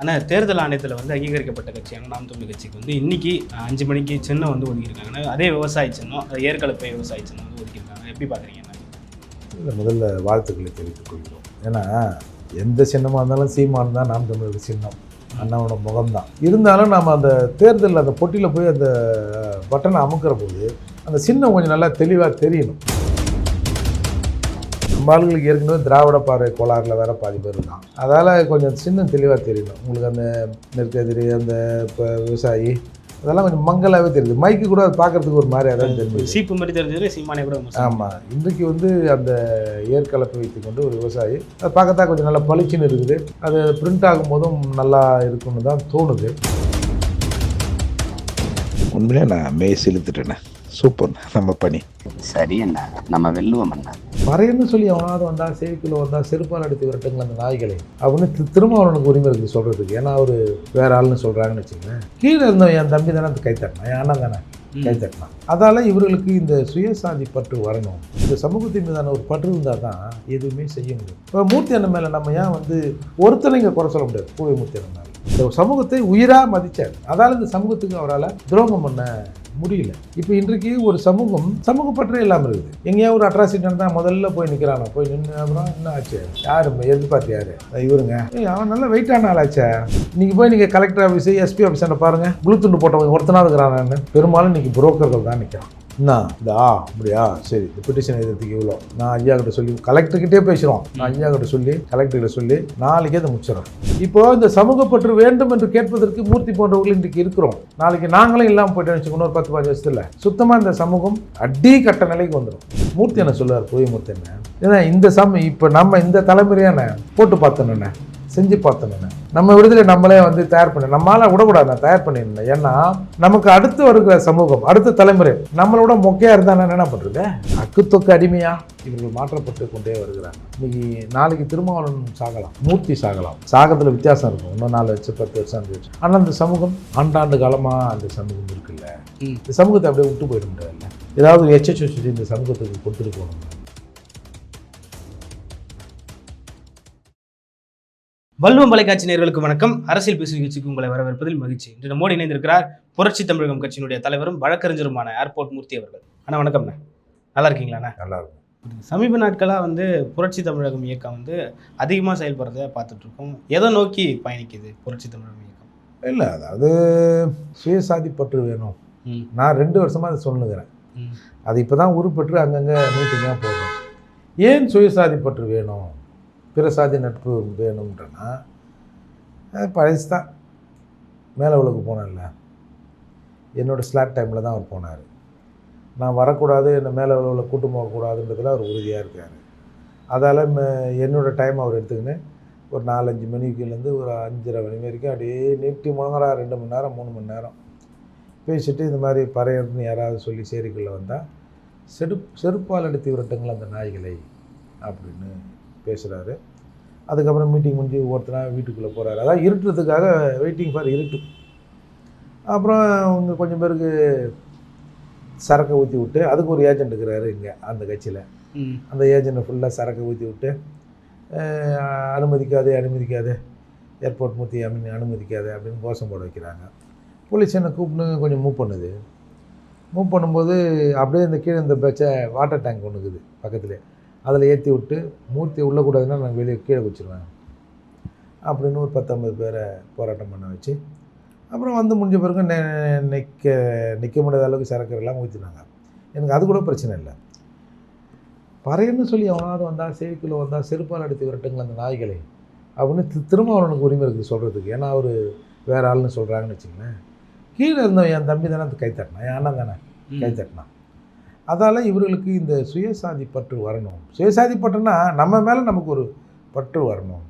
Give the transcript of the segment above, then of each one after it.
ஆனால் தேர்தல் ஆணையத்தில் வந்து அங்கீகரிக்கப்பட்ட கட்சியான நாம் தமிழ் கட்சிக்கு வந்து இன்றைக்கி அஞ்சு மணிக்கு சின்னம் வந்து ஒதுக்கியிருக்காங்க. அதே விவசாய சின்னம் ஏற்கலப்பை விவசாய சின்னம் வந்து ஒதுக்கியிருக்காங்க. எப்படி பார்க்குறீங்க இல்லை முதல்ல வாழ்த்துக்களை தெரிவித்துக் கொள்கிறோம். ஏன்னா எந்த சின்னமாக இருந்தாலும் சீமான் தான் நாம் தமிழர் சின்னம். அண்ணாவோட முகம்தான். இருந்தாலும் நம்ம அந்த தேர்தலில் அந்த பொட்டியில் போய் அந்த பட்டனை அமுக்கிற போது அந்த சின்னம் கொஞ்சம் நல்லா தெளிவாக தெரியணும். ஆளுங்களுக்கு ஏற்கனவே திராவிட பார்வை கோளாறுல வேற பாதி பேர் இருக்கான் அதால் கொஞ்சம் சின்னம் தெளிவாக தெரியணும். உங்களுக்கு அந்த நெற்கதிரி அந்த இப்போ விவசாயி அதெல்லாம் கொஞ்சம் மங்கலாகவே தெரியுது. மைக்கு கூட அது பார்க்கறதுக்கு ஒரு மாதிரி அதான் தெரியுது சீப்பு மாதிரி தெரிஞ்சது சீமானே கூட ஆமாம் இன்றைக்கு வந்து அந்த ஏற்கலப்பை வைத்துக்கொண்டு ஒரு விவசாயி அது பார்க்கத்தான் கொஞ்சம் நல்லா பளிச்சுன்னு இருக்குது. அது பிரிண்ட் ஆகும்போதும் நல்லா இருக்குன்னு தான் தோணுது. உண்மையிலே நான் மெய் செலுத்துட்டேண்ணே சூப்பர் நம்ம பணி. சரி அண்ணா நம்ம வெல்லுவோம் அண்ணா. மறையன்னு சொல்லி அவனாவது வந்தா சேவிக்குள்ள வந்தா செருப்பால் அடித்து விரட்டுங்கள் அந்த நாய்களை? அவனு தி- திருமாவளவனுக்கு உரிமை இருக்குது சொல்கிறதுக்கு ஏன்னா அவர் வேற ஆள்னு சொல்கிறாங்கன்னு வச்சுக்கோங்க கீழே இருந்தவன் என் தம்பி தானே கை தட்டினான் என் அண்ணன் தானே கை தட்டினான் அதால் இவர்களுக்கு இந்த சுயசாதி பற்று வரணும். இந்த சமூகத்தின் மீதான ஒரு பற்று இருந்தால் தான் எதுவுமே செய்ய முடியும். இப்போ மூர்த்தி அண்ணன் மேலே நம்ம ஏன் வந்து ஒருத்தனை இங்கே குறை சொல்ல முடியாது? பூவை மூர்த்தி அண்ணன் மேலே. இந்த சமூகத்தை உயிராக மதிச்சார். அதால் இந்த சமூகத்துக்கு அவரால் துரோகம் பண்ண முடியல. இப்போ இன்றைக்கு ஒரு சமூகம் சமூக பற்றே இல்லாமல் இருக்குது. எங்கேயா ஒரு அட்ராசிட்டி தான் முதல்ல போய் நிற்கிறானா போய் நின்று அப்புறம் என்ன ஆச்சு? யாரு? எதிர்பார்த்து யாரு? இவருங்க. அவன் நல்ல வெயிட்டான ஆளாச்சே இன்னைக்கு போய் நீங்கள் கலெக்டர் ஆஃபீஸ் எஸ்பி ஆஃபீஸாண்ட பாருங்க? ப்ளூ துண்டு போட்டவங்க ஒருத்தனா இருக்கிறான்னு பெரும்பாலும் இன்னைக்கு புரோக்கர்கள் தான் நிற்கிறான் என்ன இந்த ஆ அப்படியா? சரி இந்த பெட்டிஷன் எழுதுறதுக்கு இவ்வளோ நான் ஐயா கிட்ட சொல்லி கலெக்டர்கிட்டே பேசுகிறோம் நான் ஐயா கிட்ட சொல்லி கலெக்டர்கிட்ட சொல்லி நாளைக்கே அதை முடிச்சிடறோம். இப்போ இந்த சமூகப்பற்று வேண்டும் என்று கேட்பதற்கு மூர்த்தி போன்றவர்கள் இன்றைக்கு இருக்கிறோம். நாளைக்கு நாங்களும் இல்லாமல் போயிட்டு வச்சுக்கணும் ஒரு பத்து பதினஞ்சு வருஷத்தில். சுத்தமாக இந்த சமூகம் அடி கட்ட நிலைக்கு வந்துடும் மூர்த்தி என்ன சொல்லுவார் புதிய மூர்த்தி என்ன? ஏன்னா இந்த சம இப்போ நம்ம இந்த தலைமுறையான போட்டு பார்த்தோன்னு செஞ்சு பார்த்தோன்னு நம்ம. விடுதலை நம்மளே வந்து தயார் பண்ண நம்மளால விடக்கூடாது நான் தயார் பண்ணியிருந்தேன். ஏன்னா நமக்கு அடுத்து வருகிற சமூகம் அடுத்த தலைமுறை நம்மளோட மொக்கையா இருந்தா நான் என்ன பண்றது? அக்கு தொக்கு அடிமையா? இவர்கள் மாற்றப்பட்டு கொண்டே வருகிறாங்க. இன்னைக்கு நாளைக்கு திருமாவளவன் சாகலாம் மூர்த்தி சாகலாம். சாகத்துல வித்தியாசம் இருக்கும். இன்னும் நாலு வருஷம் பத்து வருஷம் அஞ்சு வருஷம் ஆனால் அந்த சமூகம் ஆண்டாண்டு காலமா அந்த சமூகம் இருக்குல்ல. இந்த சமூகத்தை அப்படியே விட்டு போயிட முடியாதுல்ல. ஏதாவது எச்சரிச்சு இந்த சமூகத்துக்கு கொடுத்துட்டு போகணும் வல்லுவம் தொலைக்காட்சி நேயர்களுக்கு வணக்கம். அரசியல் பேசும் நிகழ்ச்சிக்கு உங்களை வரவேற்பதில் மகிழ்ச்சி. இன்று நம்மோடு இணைந்திருக்கிறார் புரட்சி தமிழகம் கட்சியினுடைய தலைவரும் வழக்கறிஞருமான ஏர்போர்ட் மூர்த்தி அவர்கள். அண்ணா வணக்கம்ண்ணா. நல்லா இருக்கீங்களாண்ணா நல்லா இருக்கும். சமீப நாட்களாக வந்து புரட்சி தமிழகம் இயக்கம் வந்து அதிகமாக செயல்படுறத பார்த்துட்டு இருக்கோம் எதை நோக்கி பயணிக்குது புரட்சி தமிழகம் இயக்கம்? இல்லை அதாவது சுயசாதி பற்று வேணும். நான் ரெண்டு வருஷமாக அதை சொல்லுங்கிறேன் ம், அது இப்போ தான் உருப்பெற்று அங்கங்கே மீட்டிங்காக போடுறோம் ஏன் சுயசாதி பற்று வேணும்? பிற சாதி நட்பு வேணும்ன்றனா அது பழசு தான் மேலே உலகு போனேன்ல. என்னோடய ஸ்லாட் டைமில் தான் அவர் போனார். நான் வரக்கூடாது என்னை மேலே உலகில் கூட்டு போகக்கூடாதுன்றதுல அவர் உறுதியாக இருக்கார். அதால் என்னோடய டைம் அவர் எடுத்துக்கின்னு ஒரு நாலஞ்சு மணிக்குலேருந்து ஒரு அஞ்சரை மணி வரைக்கும் அப்படியே நீட்டி முழங்குறா ரெண்டு மணி நேரம் மூணு மணி நேரம். பேசிட்டு இந்த மாதிரி பறையர்னு யாராவது சொல்லி சேரிக்குள்ளே வந்தால் செடு செருப்பால் அடித்து விரட்டுங்கள் அந்த நாய்களை அப்படின்னு பேசுகிறாரு அதுக்கப்புறம் மீட்டிங் முடிஞ்சு ஒருத்தனா வீட்டுக்குள்ளே போகிறாரு அதான் இருட்டுறதுக்காக வெயிட்டிங் ஃபார் இருட்டு. அப்புறம் அவங்க கொஞ்சம் பேருக்கு சரக்கை ஊற்றி விட்டு அதுக்கு ஒரு ஏஜென்ட் இருக்கிறாரு இங்கே அந்த கட்சியில். அந்த ஏஜென்ட்டை ஃபுல்லாக சரக்கை ஊற்றி விட்டு அனுமதிக்காதே அனுமதிக்காதே ஏர்போர்ட் மூத்தி அனு அனுமதிக்காதே அப்படின்னு கோஷம் போட வைக்கிறாங்க. போலீஸ் என்னை கூப்பிட்டு கொஞ்சம் மூவ் பண்ணுது. மூவ் பண்ணும்போது அப்படியே இந்த கீழே இந்த பேச்சை வாட்டர் டேங்க் ஒன்று இருக்குது பக்கத்துலேயே அதில் ஏற்றி விட்டு மூர்த்தி உள்ளக்கூடாதுன்னா நான் வெளியே கீழே வச்சுருவேன் அப்படின்னு ஒரு பத்தொம்பது பேரை போராட்டம் பண்ண வச்சு அப்புறம் வந்து முடிஞ்ச பிறகு நெ- நிற்க நிற்க முடியாத அளவுக்கு சரக்கு எல்லாம் ஊற்றினாங்க எனக்கு அது கூட பிரச்சனை இல்லை. பறையன்னு சொல்லி அவனாவது வந்தால் சேவிக்குள்ள வந்தால் செருப்பால் அடித்து விரட்டுங்கள் அந்த நாய்களை அப்படின்னு தி- திருமாவளவனுக்கு உரிமை இருக்குது சொல்கிறதுக்கு ஏன்னா அவர் வேற ஆள்னு சொல்கிறாங்கன்னு வச்சுங்களேன் கீழே இருந்தவன் என் தம்பி தானே கை தட்டினான். என் அண்ணன் தானே. கை தட்டினான். அதால் இவர்களுக்கு இந்த சுயசாதி பற்று வரணும். சுயசாதி பற்றுனா நம்ம மேலே நமக்கு ஒரு பற்று வரணும்.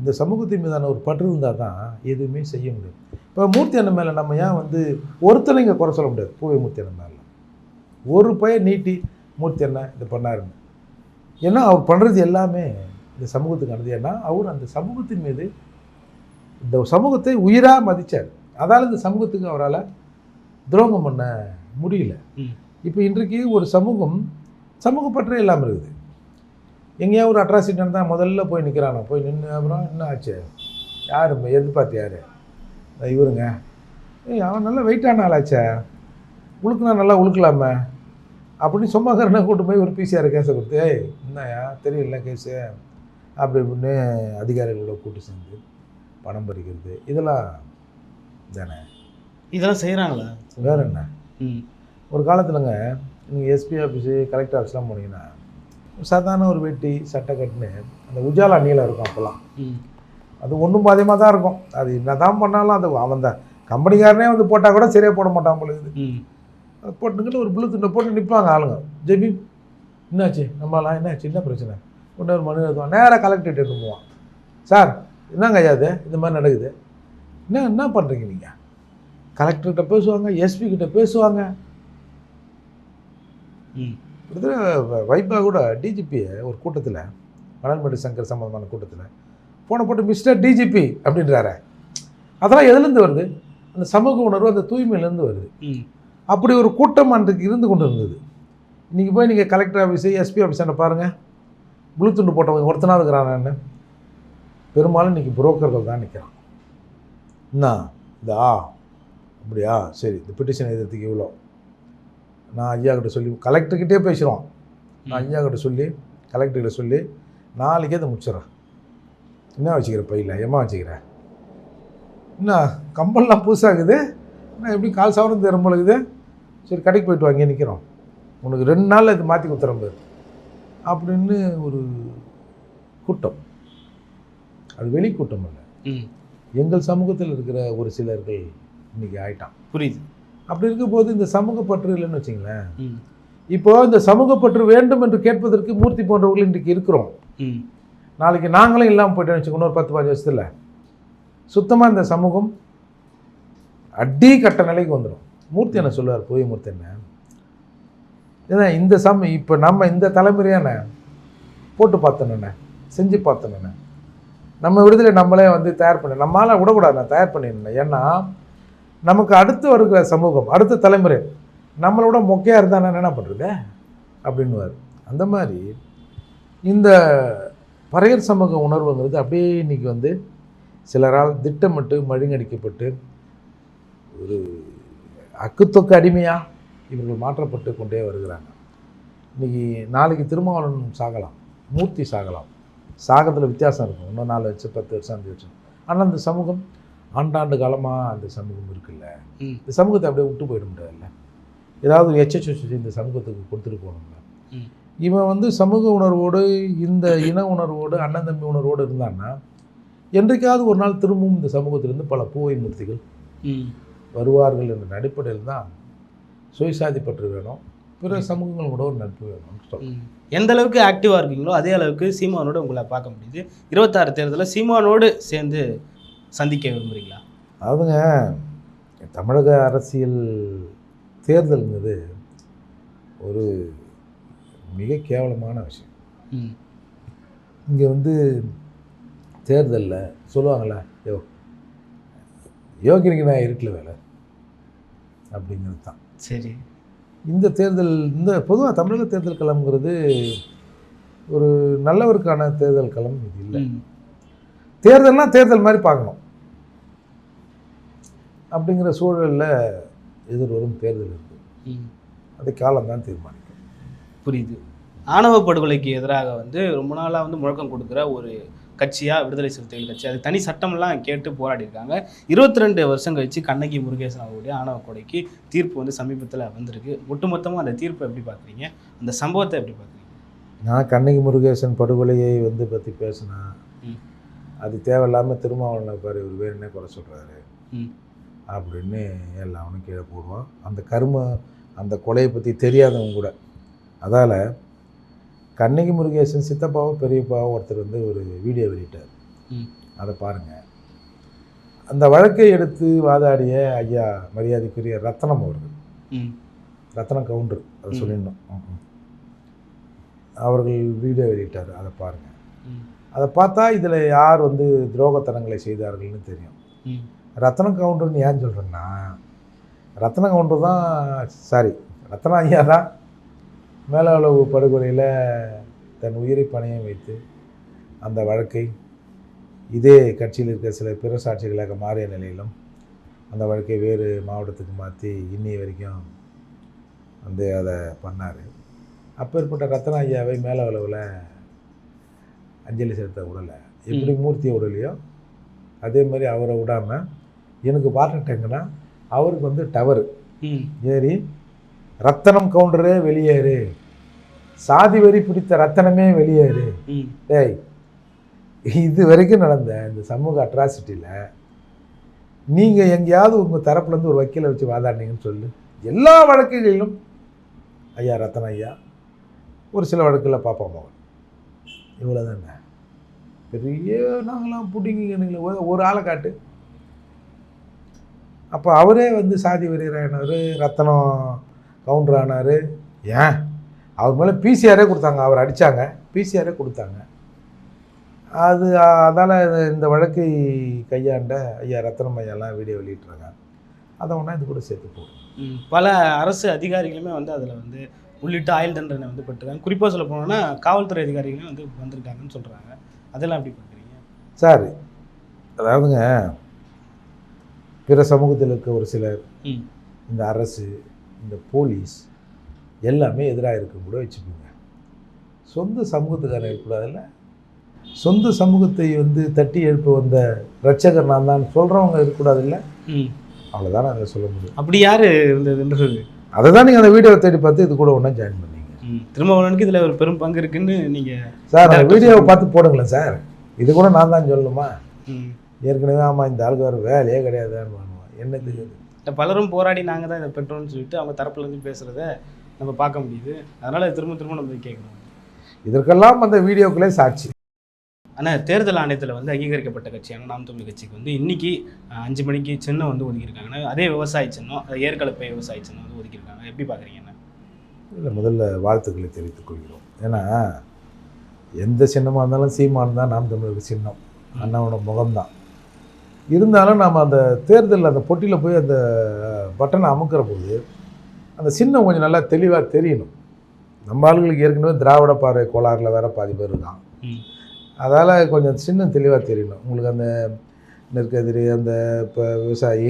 இந்த சமூகத்தின் மீதான ஒரு பற்று இருந்தால் தான் எதுவுமே செய்ய முடியும். இப்போ மூர்த்தி அண்ணன் மேலே நம்ம ஏன் வந்து ஒருத்தனை இங்கே குறை சொல்ல முடியாது? பூவை மூர்த்தி அண்ணன் மேலே. ஒரு பையன் நீட்டி மூர்த்தி அண்ணன் இது பண்ணாருன்னு ஏன்னா அவர் பண்ணுறது எல்லாமே இந்த சமூகத்துக்கானது ஏன்னா அவர் அந்த சமூகத்தின் மீது இந்த சமூகத்தை உயிராக மதித்தார் அதால் இந்த சமூகத்துக்கு அவரால் துரோகம் பண்ண முடியல. இப்போ இன்றைக்கு ஒரு சமூகம் சமூக பற்றே இல்லாமல் இருக்குது. எங்கேயா ஒரு அட்ராசிட்டி நடந்தால் முதல்ல போய் நிற்கிறானோ போய் நின்று அப்புறம் என்ன ஆச்சு? யார் எதிர்பார்த்து யார்? இவருங்க. ஏய் அவன் நல்லா வெயிட்டான ஆளாச்சே. உழுக்குனா நல்லா உழுக்கலாமே. அப்படின்னு சும்மா கரனை கூட்டு போய் ஒரு பிசிஆர் கேஸை கொடுத்து ஏய் என்னயா தெரியல கேஸு அப்படி இப்படின்னு அதிகாரிகளோட கூட்டு சேர்ந்து பணம் பறிக்கிறது இதெல்லாம் தானே? இதெல்லாம் செய்கிறாங்களா வேற என்ன? ம். ஒரு காலத்துலங்க நீங்கள் எஸ்பி ஆஃபீஸு கலெக்டர் ஆஃபீஸ்லாம் போனீங்கன்னா சாதாரண ஒரு வெட்டி சட்டை கட்டுன்னு அந்த உஜாலா நீளம் இருக்கும் அப்போல்லாம் அது ஒன்றும் பாதியமாக தான் இருக்கும். அது என்ன தான் பண்ணாலும் அது அவன் தான். கம்பெனிக்காரனே வந்து போட்டால் கூட சரியாக போட மாட்டான் அது போட்டுக்கிட்டு ஒரு புல்லு துண்டை போட்டு நிற்பாங்க ஆளுங்க. ஜெபி என்னாச்சு? நம்மளாம் என்னாச்சு? என்ன பிரச்சனை? ஒன்று ஒரு மனு எழுதுவான் நேராக கலெக்டரேட் எடுத்து போவான். சார் என்னங்க ஐயா இது? இந்த மாதிரி நடக்குது. என்ன என்ன பண்ணுறீங்க நீங்கள் கலெக்டர்கிட்ட பேசுவாங்க எஸ்பி கிட்ட பேசுவாங்க. கிட்டத்தட்ட வைபா கூட டிஜிபியை ஒரு கூட்டத்தில் மணல்மேடு சங்கர் சம்பந்தமான கூட்டத்தில் போன போட்டு மிஸ்டர் டிஜிபி அப்படின்றாரு. அதெல்லாம் எதுலேருந்து வருது? அந்த சமூக உணர்வு அந்த தூய்மையிலேருந்து வருது. அப்படி ஒரு கூட்டம் அன்றைக்கு இருந்து கொண்டு இருந்தது இன்றைக்கி போய் நீங்கள் கலெக்டர் ஆஃபீஸு எஸ்பி ஆஃபீஸாண்ட பாருங்கள் ப்ளூ துண்டு போட்டவங்க ஒருத்தனாக இருக்கிறான் பெரும்பாலும் இன்றைக்கி புரோக்கர்கள் தான் நிற்கிறான் என்ன? இதா? அப்படியா? சரி இந்த பெட்டிஷன் எழுதுறதுக்கு இவ்வளோ. நான் ஐயா கிட்ட சொல்லி கலெக்டர்கிட்டே பேசுகிறோம் நான் ஐயா கிட்ட சொல்லி கலெக்டர்கிட்ட சொல்லி நாளைக்கே அதை முடிச்சிடறேன். என்ன வச்சுக்கிற பையில்? ஏமா வச்சுக்கிற? என்ன கம்பல்லாம் புதுசாகுது? என்ன எப்படி கால் சவரம் தரும் பொழுது சரி கடைக்கு போயிட்டு வாங்க நிற்கிறோம் உனக்கு ரெண்டு நாளில் இது மாற்றி கொடுத்துறேன் பாரு. அப்படின்னு ஒரு கூட்டம். அது வெளி கூட்டம் இல்லை எங்கள் சமூகத்தில் இருக்கிற ஒரு சிலர்கள் இன்னைக்கு ஆயிட்டான். புரியுது. அப்படி இருக்கும்போது இந்த சமூக பற்று இல்லைன்னு வச்சுங்களேன். ம். இப்போ இந்த சமூக பற்று வேண்டும் என்று கேட்பதற்கு மூர்த்தி போன்றவர்கள் இன்றைக்கு இருக்கிறோம். நாளைக்கு நாங்களும் இல்லாமல் போயிட்டோம்னு வச்சுக்கோங்க ஒரு பத்து பதினஞ்சு வருஷத்தில். சுத்தமாக இந்த சமூகம் அடி கட்ட நிலைக்கு வந்துடும் மூர்த்தி என்ன சொல்லுவார்? புதிய மூர்த்தி என்ன? ஏன்னா இந்த சம இப்போ நம்ம இந்த தலைமுறையான போட்டு பார்த்தோன்னு செஞ்சு பார்த்தோன்னு நம்ம விடுதலை நம்மளே வந்து தயார் பண்ண நம்மளால் விடக்கூடாது நான் தயார் பண்ணிடணும் ஏன்னா நமக்கு அடுத்து வருகிற சமூகம் அடுத்த தலைமுறை நம்மளோட மொக்கையாக இருந்தால் நான் என்ன பண்ணுறது அப்படின்னுவார். அந்த மாதிரி இந்த பறையர் சமூக உணர்வுங்கிறது அப்படியே இன்னைக்கு வந்து சிலரால் திட்டமிட்டு மழுங்கடிக்கப்பட்டு ஒரு அக்குத்தொக்கு அடிமையாக இவர்கள் மாற்றப்பட்டு கொண்டே வருகிறாங்க. இன்னைக்கு நாளைக்கு திருமாவளவன் சாகலாம் மூர்த்தி சாகலாம். சாகத்தில் வித்தியாசம் இருக்கும். இன்னும் நாலு வருஷம் பத்து வருஷம் அஞ்சு வருஷம். ஆனால் அந்த சமூகம் ஆண்டாண்டு காலமாக அந்த சமூகம் இருக்குல்ல. இந்த சமூகத்தை அப்படியே விட்டு போயிட முடியாதுல்ல? ஏதாவது ஒரு எச்ச இந்த சமூகத்துக்கு கொடுத்துட்டு போகணும்ல. இவன் வந்து சமூக உணர்வோடு இந்த இன உணர்வோடு அண்ணன் தம்பி உணர்வோடு இருந்தான்னா என்றைக்காவது ஒரு நாள் திரும்பவும் இந்த சமூகத்திலிருந்து பல பூவை மூர்த்திகள் வருவார்கள் என்ற அடிப்படையில் தான் சுயசாதி பற்று வேணும். பிற சமூகங்கள் கூட ஒரு நட்பு வேணும்னு சொல்கிறேன் ம். எந்த அளவுக்கு ஆக்டிவாக இருக்கீங்களோ அதே அளவுக்கு சீமானோட உங்களை பார்க்க முடியுது. இருபத்தாறு தேர்தலில் சீமானோடு சேர்ந்து சந்திக்க விரும்புறீங்களா? அதாவதுங்க தமிழக அரசியல் தேர்தல்ங்கிறது ஒரு மிக கேவலமான விஷயம். இங்கே வந்து தேர்தலில் சொல்லுவாங்களே யோ யோகினிக்கு நான் இருட்டில் வேலை அப்படிங்கிறது தான். சரி. இந்த தேர்தல் இந்த பொதுவாக தமிழக தேர்தல் களம்ங்கிறது ஒரு நல்லவருக்கான தேர்தல் களம் இது இல்லை. ம். தேர்தல்னா தேர்தல் மாதிரி பார்க்கணும். அப்படிங்கிற சூழலில் எதிர்வரும் தேர்தல் இருக்குது ம். அதை காலம்தான் தீர்மானிக்கும். புரியுது. ஆணவ படுகொலைக்கு எதிராக வந்து ரொம்ப நாளாக வந்து முழக்கம் கொடுக்குற ஒரு கட்சியாக விடுதலை சிறுத்தைகள் கட்சி. அது தனி சட்டம்லாம் கேட்டு போராடி இருக்காங்க இருபத்தி ரெண்டு வருஷம் கழிச்சு கண்ணகி முருகேசன் அவருடைய ஆணவ கொலைக்கு தீர்ப்பு வந்து சமீபத்தில் வந்திருக்கு. ஒட்டுமொத்தமாக அந்த தீர்ப்பை எப்படி பார்க்குறீங்க? அந்த சம்பவத்தை எப்படி பார்க்குறீங்க? நான் கண்ணகி முருகேசன் படுகொலையை வந்து பற்றி பேசினா ம். அது தேவையில்லாமல் திருமாவளவனை பாரு இவர் வேணுன்னே குறை சொல்கிறாரு ம். அப்படின்னு எல்லாவனும் கீழே போடுவான். அந்த கரும அந்த கொலையை பற்றி தெரியாதவங்க கூட. அதால் கண்ணகி முருகேசன் சித்தப்பாவோ பெரியப்பாவோ ஒருத்தர் வந்து ஒரு வீடியோ வெளியிட்டார். அதை பாருங்கள் அந்த வழக்கை எடுத்து வாதாடிய ஐயா மரியாதைக்குரிய ரத்னம் அவர்கள். ரத்னம் கவுண்டர் அதை. சொல்லிடணும். அவர்கள் வீடியோ வெளியிட்டார். அதை பாருங்கள் அதை பார்த்தா இதில் யார் வந்து துரோகத்தனங்களை செய்தார்கள்னு தெரியும். ரத்ன கவுண்டர்னு ஏன் சொல்கிறேன்னா ரத்ன கவுண்டர் தான் சாரி ரத்ன ஐயா தான் மேலளவு படுகொலையில் தன் உயிரை பணையம் வைத்து அந்த வழக்கை இதே கட்சியில் இருக்கிற சில பிற சாட்சிகளாக மாறிய நிலையிலும் அந்த வழக்கை வேறு மாவட்டத்துக்கு மாற்றி இன்னி வரைக்கும் வந்து அதை பண்ணார். அப்பேற்பட்ட ரத்ன ஐயாவை மேலே அளவில் அஞ்சலி செலுத்த விடலை. எப்படி மூர்த்தியை விடலையோ அதே மாதிரி அவரை விடாமல் எனக்கு பார்த்துட்டேங்கன்னா அவருக்கு வந்து டவர் ஏறி ரத்தனம் கவுண்டரே வெளியேறு சாதி வெறி பிடித்த ரத்தனமே வெளியேறு டேய் இது வரைக்கும் நடந்த இந்த சமூக அட்ராசிட்டியில் நீங்கள் எங்கேயாவது உங்கள் தரப்புலேருந்து ஒரு வக்கீலை வச்சு வாதாடினீங்கன்னு சொல்லு. எல்லா வழக்குகளிலும் ஐயா ரத்தன ஐயா ஒரு சில வழக்கில் பாப்பா மகன். இவ்வளோ தானே பெரிய நாங்களாம் பிடிங்கிங்க ஒரு ஆளை காட்டு. அப்போ அவரே வந்து சாதி வெறியரானார் ரத்தனம் கவுண்டர் ஆனார். ஏன்? அவர் மேலே பிசிஆரே கொடுத்தாங்க அவர் அடித்தாங்க பிசிஆரே கொடுத்தாங்க. அது அதால் இந்த வழக்கை கையாண்ட ஐயா ரத்னம் ஐயாலாம் வீடியோ வெளியிட்றாங்க அதை ஒன்றா இது கூட சேர்த்து போடும். பல அரசு அதிகாரிகளுமே வந்து அதில் வந்து உள்ளிட்ட ஆயுள் தண்டனை வந்து பெற்றுருக்காங்க. குறிப்பாக சொல்ல போனோம்னா காவல்துறை அதிகாரிகளுமே வந்து வந்திருக்காங்கன்னு சொல்கிறாங்க அதெல்லாம் எப்படி பார்க்குறீங்க? சார் அதாவதுங்க பிற சமூகத்தில் இருக்க ஒரு சிலர் இந்த அரசு இந்த போலீஸ் எல்லாமே எதிராக இருக்கும் கூட வச்சுக்கோங்க. சொந்த சமூகத்துக்காரன் இருக்கக்கூடாதுல்ல. சொந்த சமூகத்தை வந்து தட்டி எழுப்ப வந்த ரட்சகர் நான் தான். சொல்கிறவங்க இருக்கக்கூடாதுல்ல. ம். அவ்வளோதான் அதில் சொல்ல முடியும். அப்படி யார் இருந்ததுன்றது அதை தான் நீங்கள் அந்த வீடியோவை தேடி பார்த்து இது கூட ஒன்றா ஜாயின் பண்ணீங்க. ம். திருமாவளவனுக்கு இதில் ஒரு பெரும் பங்கு இருக்குன்னு நீங்கள் சார் அந்த வீடியோவை பார்த்து போடுங்களேன் சார். இது கூட நான் தான் சொல்லணுமா? ஏற்கனவே ஆமாம் இந்த ஆளுக்கு வேறு வேலையே கிடையாதுன்னு இது? இல்ல, பலரும் போராடி நாங்கள் தான் இதை பெற்றோம்னு சொல்லிட்டு அவங்க தரப்புலேருந்து பேசுகிறத நம்ம பார்க்க முடியுது. அதனால் திரும்ப திரும்ப நம்ம கேட்குறோம் இதற்கெல்லாம் அந்த வீடியோக்களே சாட்சி. ஆனால் தேர்தல் ஆணையத்தில் வந்து அங்கீகரிக்கப்பட்ட கட்சியான நாம் தமிழ் கட்சிக்கு வந்து இன்னைக்கு அஹ், அஞ்சு மணிக்கு சின்னம் வந்து ஒதுக்கியிருக்காங்க. அதே விவசாய சின்னம் அது ஏற்கலப்பை விவசாய சின்னம் வந்து ஒதுக்கியிருக்காங்க. எப்படி பார்க்குறீங்கண்ணா இல்லை முதல்ல வாழ்த்துக்களை தெரிவித்துக் கொள்கிறோம். ஏன்னா எந்த சின்னமாக இருந்தாலும் சீமான் தான் நாம் தமிழருக்கு சின்னம். அண்ணாவோட முகம்தான். இருந்தாலும் நாம் அந்த தேர்தலில் அந்த பொட்டியில் போய் அந்த பட்டனை அமுக்கிற போது அந்த சின்னம் கொஞ்சம் நல்லா தெளிவாக தெரியணும். நம்ம ஆளுங்களுக்கு ஏற்கனவே திராவிட பார்வை கோளாறுல வேற பாதி பேர் இருக்கான். அதால் கொஞ்சம் சின்னம் தெளிவாக தெரியணும். உங்களுக்கு அந்த நெற்கதிரி அந்த இப்போ விவசாயி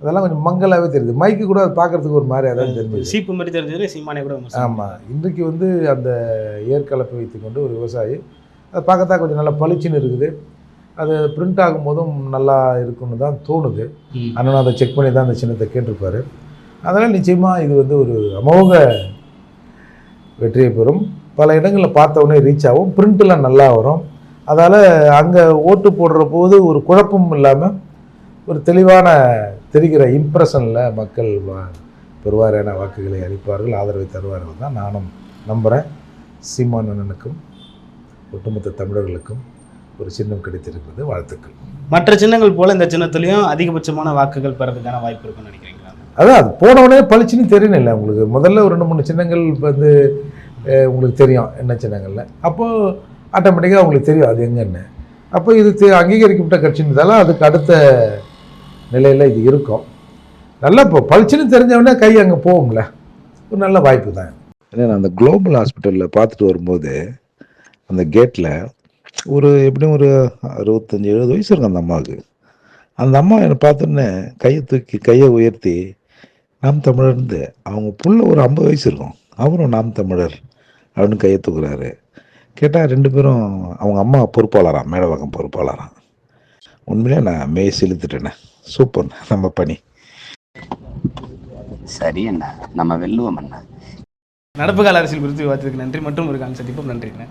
அதெல்லாம் கொஞ்சம் மங்கலாகவே தெரியுது. மைக்கு கூட அது பார்க்கறதுக்கு ஒரு மாதிரி அதான் தெரிஞ்சது. சீப்பு மாதிரி தெரிஞ்சது சீமானே கூட ஆமாம் இன்றைக்கு வந்து அந்த ஏற்கலப்பை வைத்துக்கொண்டு ஒரு விவசாயி அது பார்க்கத்தான் கொஞ்சம் நல்லா பளிச்சுன்னு இருக்குது. அது பிரிண்ட் ஆகும்போதும் நல்லா இருக்குன்னு தான் தோணுது. ம். அண்ணனும் அதை செக் பண்ணி தான் அந்த சின்னத்தை கேட்டிருப்பாரு. அதனால் நிச்சயமாக இது வந்து ஒரு அமோக வெற்றியை பெறும். பல இடங்களில் பார்த்த உடனே ரீச் ஆகும். பிரிண்ட்டில் நல்லா வரும். அதால் அங்கே ஓட்டு போடுற போது ஒரு குழப்பம் இல்லாமல் ஒரு தெளிவான தெரிகிற இம்ப்ரெஷனில் மக்கள் வா- பெறுவாரான வாக்குகளை அளிப்பார்கள். ஆதரவை தருவார்கள் தான் நானும் நம்புகிறேன் சீமான் அண்ணனுக்கும் ஒட்டுமொத்த தமிழர்களுக்கும் ஒரு சின்னம் கிடைத்திருக்கிறது வாழ்த்துக்கள். மற்ற சின்னங்கள் போல இந்த சின்னத்துலேயும் அதிகபட்சமான வாக்குகள் பெறதுக்கான வாய்ப்பு இருக்குன்னு நினைக்கிறீங்களா? அதான் அது போன உடனே பளிச்சுன்னு தெரியணும் இல்லை உங்களுக்கு. முதல்ல ஒரு ரெண்டு மூணு சின்னங்கள் வந்து உங்களுக்கு தெரியும் என்ன சின்னங்கள்ல அப்போது ஆட்டோமேட்டிக்காக உங்களுக்கு தெரியும் அது எங்கன்னு. அப்போ இது தெ- அங்கீகரிக்கப்பட்ட கட்சின்றதால அதுக்கு அடுத்த நிலையில் இது இருக்கும். நல்லா இப்போ பளிச்சுன்னு தெரிஞ்சவொடனே கை அங்கே போகும்ல. ஒரு நல்ல வாய்ப்பு தான். ஏன்னா நான் அந்த குளோபல் ஹாஸ்பிட்டலில் பார்த்துட்டு வரும்போது அந்த கேட்டில் ஒரு எப்படியும் ஒரு அறுபத்தஞ்சி எழுபது வயசு இருக்கும் அந்த அம்மாவுக்கு. அந்த அம்மா என்னை பார்த்தோன்னே கையை தூக்கி கையை உயர்த்தி நாம் தமிழர்ந்து அவங்க புள்ள ஒரு ஐம்பது வயசு இருக்கும். அவரும் நாம் தமிழர் அப்படின்னு கையை தூக்குறாரு. கேட்டால் ரெண்டு பேரும் அவங்க அம்மா பொறுப்பாளராம் மேடவாக்கம் பொறுப்பாளராம். உண்மையிலே நான் மெய் செலுத்திட்டேனே. சூப்பர் நம்ம பணி. சரி அண்ணா நம்ம வெல்லுவோம் அண்ணா நடப்பு கால அரசியல் குறித்து விவாதத்துக்கு நன்றி. மற்றும் ஒரு காலம் சந்திப்போம். நன்றிண்ணே